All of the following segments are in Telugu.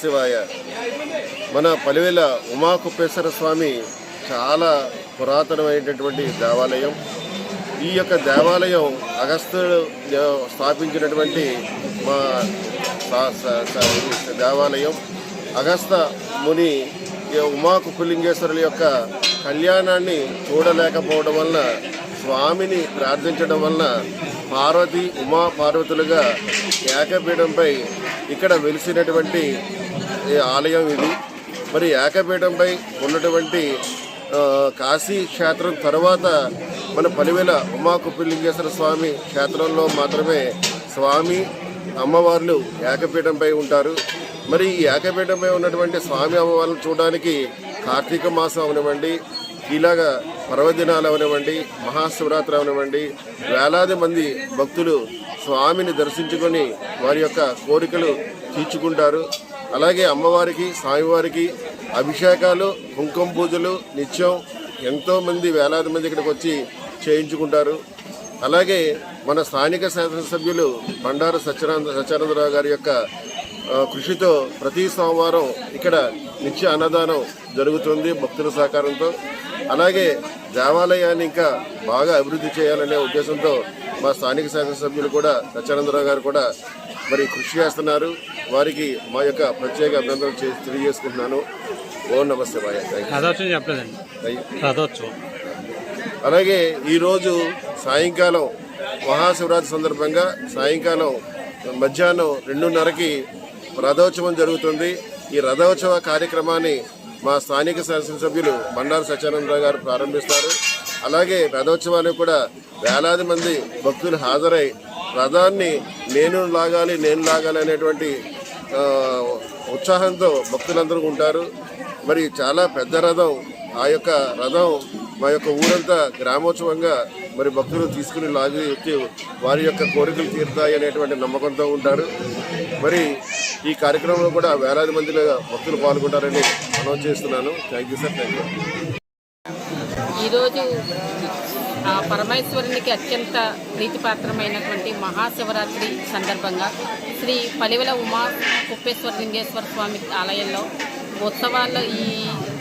శివాయ మన పలివేల ఉమాకుప్పేశ్వర స్వామి చాలా పురాతనమైనటువంటి దేవాలయం. ఈ యొక్క దేవాలయం అగస్త్యుడు స్థాపించినటువంటి మా దేవాలయం. అగస్త ముని ఈ ఉమాకు పుల్లింగేశ్వరుల యొక్క కళ్యాణాన్ని చూడలేకపోవడం వలన స్వామిని ప్రార్థించడం వలన పార్వతి ఉమా పార్వతులుగా ఏకపీఠంపై ఇక్కడ వెలిసినటువంటి ఆలయం ఇది. మరి ఏకపీఠంపై ఉన్నటువంటి కాశీ క్షేత్రం తర్వాత మన పలివేల ఉమాకుప్పిలింగేశ్వర స్వామి క్షేత్రంలో మాత్రమే స్వామి అమ్మవార్లు ఏకపీఠంపై ఉంటారు. మరి ఈ ఏకపీఠంపై ఉన్నటువంటి స్వామి అమ్మవార్లను చూడడానికి కార్తీక మాసం అవనివ్వండి ఇలాగా పర్వదినాలు అవనివ్వండి మహాశివరాత్రి అవనివ్వండి వేలాది మంది భక్తులు స్వామిని దర్శించుకొని వారి యొక్క కోరికలు తీర్చుకుంటారు. అలాగే అమ్మవారికి స్వామివారికి అభిషేకాలు కుంకుమ పూజలు నిత్యం ఎంతోమంది వేలాది మంది ఇక్కడికి వచ్చి చేయించుకుంటారు. అలాగే మన స్థానిక శాసనసభ్యులు బండారు సత్యనారాయణ సత్యానందరావు గారి యొక్క కృషితో ప్రతి సోమవారం ఇక్కడ నిత్య అన్నదానం జరుగుతుంది భక్తుల సహకారంతో. అలాగే దేవాలయాన్ని ఇంకా బాగా అభివృద్ధి చేయాలనే ఉద్దేశంతో మా స్థానిక శాసనసభ్యులు కూడా సత్యానందరావు గారు కూడా మరి కృషి చేస్తున్నారు. వారికి మా యొక్క ప్రత్యేక అభినందనలు తెలియజేసుకుంటున్నాను. ఓం నమస్తే బాయ్ అలాగే ఈరోజు సాయంకాలం మహాశివరాత్రి సందర్భంగా సాయంకాలం మధ్యాహ్నం రెండున్నరకి రథోత్సవం జరుగుతుంది. ఈ రథోత్సవ కార్యక్రమాన్ని మా స్థానిక శాసనసభ్యులు బండారు సత్యానందరావు గారు ప్రారంభిస్తారు. అలాగే రథోత్సవానికి కూడా వేలాది మంది భక్తులు హాజరై రథాన్ని నేను లాగాలి నేను లాగాలి అనేటువంటి ఉత్సాహంతో భక్తులందరూ ఉంటారు. మరి చాలా పెద్ద రథం ఆ యొక్క రథం మా యొక్క ఊరంతా గ్రామోత్సవంగా మరి భక్తులు తీసుకుని లాగి వచ్చి వారి యొక్క కోరికలు తీరుతాయి అనేటువంటి నమ్మకంతో ఉంటారు. మరి ఈ కార్యక్రమంలో కూడా వేలాది మందిలో భక్తులు పాల్గొంటారని మనం చేస్తున్నాను. థ్యాంక్ సార్ థ్యాంక్ యూ ఈరోజు ఆ పరమేశ్వరునికి అత్యంత ప్రీతిపాత్రమైనటువంటి మహాశివరాత్రి సందర్భంగా శ్రీ పలివెల ఉమా కుప్పేశ్వర లింగేశ్వర స్వామి ఆలయంలో ఉత్సవాల్లో ఈ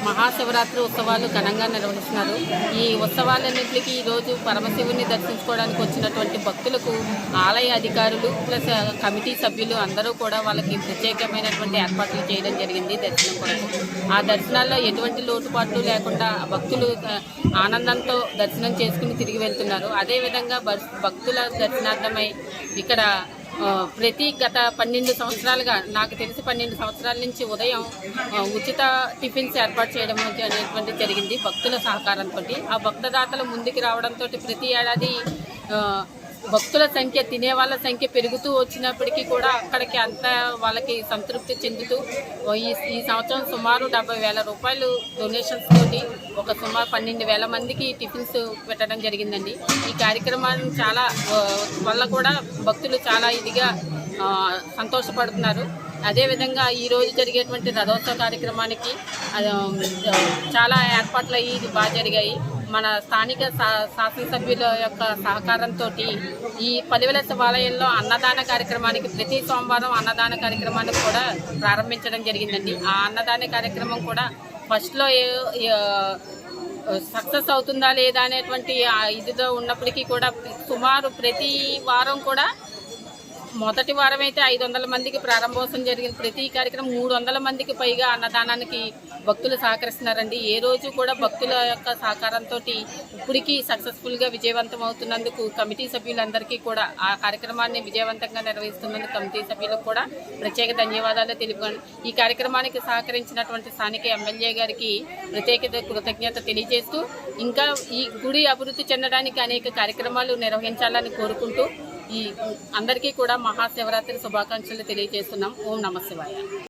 మహాశివరాత్రి ఉత్సవాలు ఘనంగా నిర్వహిస్తున్నారు. ఈ ఉత్సవాలన్నింటికి ఈరోజు పరమశివుని దర్శించుకోవడానికి వచ్చినటువంటి భక్తులకు ఆలయ అధికారులు ప్లస్ కమిటీ సభ్యులు అందరూ కూడా వాళ్ళకి ప్రత్యేకమైనటువంటి ఏర్పాట్లు చేయడం జరిగింది దర్శనం కొరకు. ఆ దర్శనాల్లో ఎటువంటి లోటుపాట్లు లేకుండా భక్తులు ఆనందంతో దర్శనం చేసుకుని తిరిగి వెళ్తున్నారు. అదేవిధంగా భక్- భక్తుల దర్శనార్థమై ఇక్కడ ప్రతి గత పన్నెండు సంవత్సరాలుగా నాకు తెలిసి పన్నెండు సంవత్సరాల నుంచి ఉదయం ఉచిత టిఫిన్స్ ఏర్పాటు చేయడం అనేటువంటి జరిగింది భక్తుల సహకారంతో. ఆ భక్తదాతలు ముందుకు రావడంతో ప్రతి ఏడాది భక్తుల సంఖ్య తినే వాళ్ళ సంఖ్య పెరుగుతూ వచ్చినప్పటికీ కూడా అక్కడికి అంత వాళ్ళకి సంతృప్తి చెందుతూ ఈ ఈ సంవత్సరం సుమారు డెబ్బై వేల రూపాయలు డొనేషన్స్ తోటి ఒక సుమారు పన్నెండు వేల మందికి టిఫిన్స్ పెట్టడం జరిగిందండి. ఈ కార్యక్రమాన్ని చాలా వల్ల కూడా భక్తులు చాలా ఇదిగా సంతోషపడుతున్నారు. అదేవిధంగా ఈరోజు జరిగేటువంటి రథోత్సవ కార్యక్రమానికి చాలా ఏర్పాట్లు అయ్యి ఇది బాగా జరిగాయి. మన స్థానిక శాసనసభ్యుల యొక్క సహకారంతో ఈ పలివెల శివాలయంలో అన్నదాన కార్యక్రమానికి ప్రతి సోమవారం అన్నదాన కార్యక్రమాన్ని కూడా ప్రారంభించడం జరిగిందండి. ఆ అన్నదాన కార్యక్రమం కూడా ఫస్ట్లో సక్సెస్ అవుతుందా లేదా అనేటువంటి ఇదిలో ఇదితో ఉన్నప్పటికీ కూడా సుమారు ప్రతి వారం కూడా మొదటి వారం అయితే ఐదు వందల మందికి ప్రారంభోత్సవం జరిగింది. ప్రతి కార్యక్రమం మూడు వందల మందికి పైగా అన్నదానానికి భక్తులు సహకరిస్తున్నారండి. ఏ రోజు కూడా భక్తుల యొక్క సహకారంతో ఇప్పటికీ సక్సెస్ఫుల్గా విజయవంతం అవుతున్నందుకు కమిటీ సభ్యులందరికీ కూడా ఆ కార్యక్రమాన్ని విజయవంతంగా నిర్వహిస్తున్నందుకు కమిటీ సభ్యులకు కూడా ప్రత్యేక ధన్యవాదాలు తెలుపుకోండి. ఈ కార్యక్రమానికి సహకరించినటువంటి స్థానిక ఎమ్మెల్యే గారికి ప్రత్యేక కృతజ్ఞత తెలియజేస్తూ ఇంకా ఈ గుడి అభివృద్ధి చెందడానికి అనేక కార్యక్రమాలు నిర్వహించాలని కోరుకుంటూ ఈ అందరికీ కూడా మహాశివరాత్రి శుభాకాంక్షలు తెలియజేస్తున్నాం. ఓం నమ శివాయ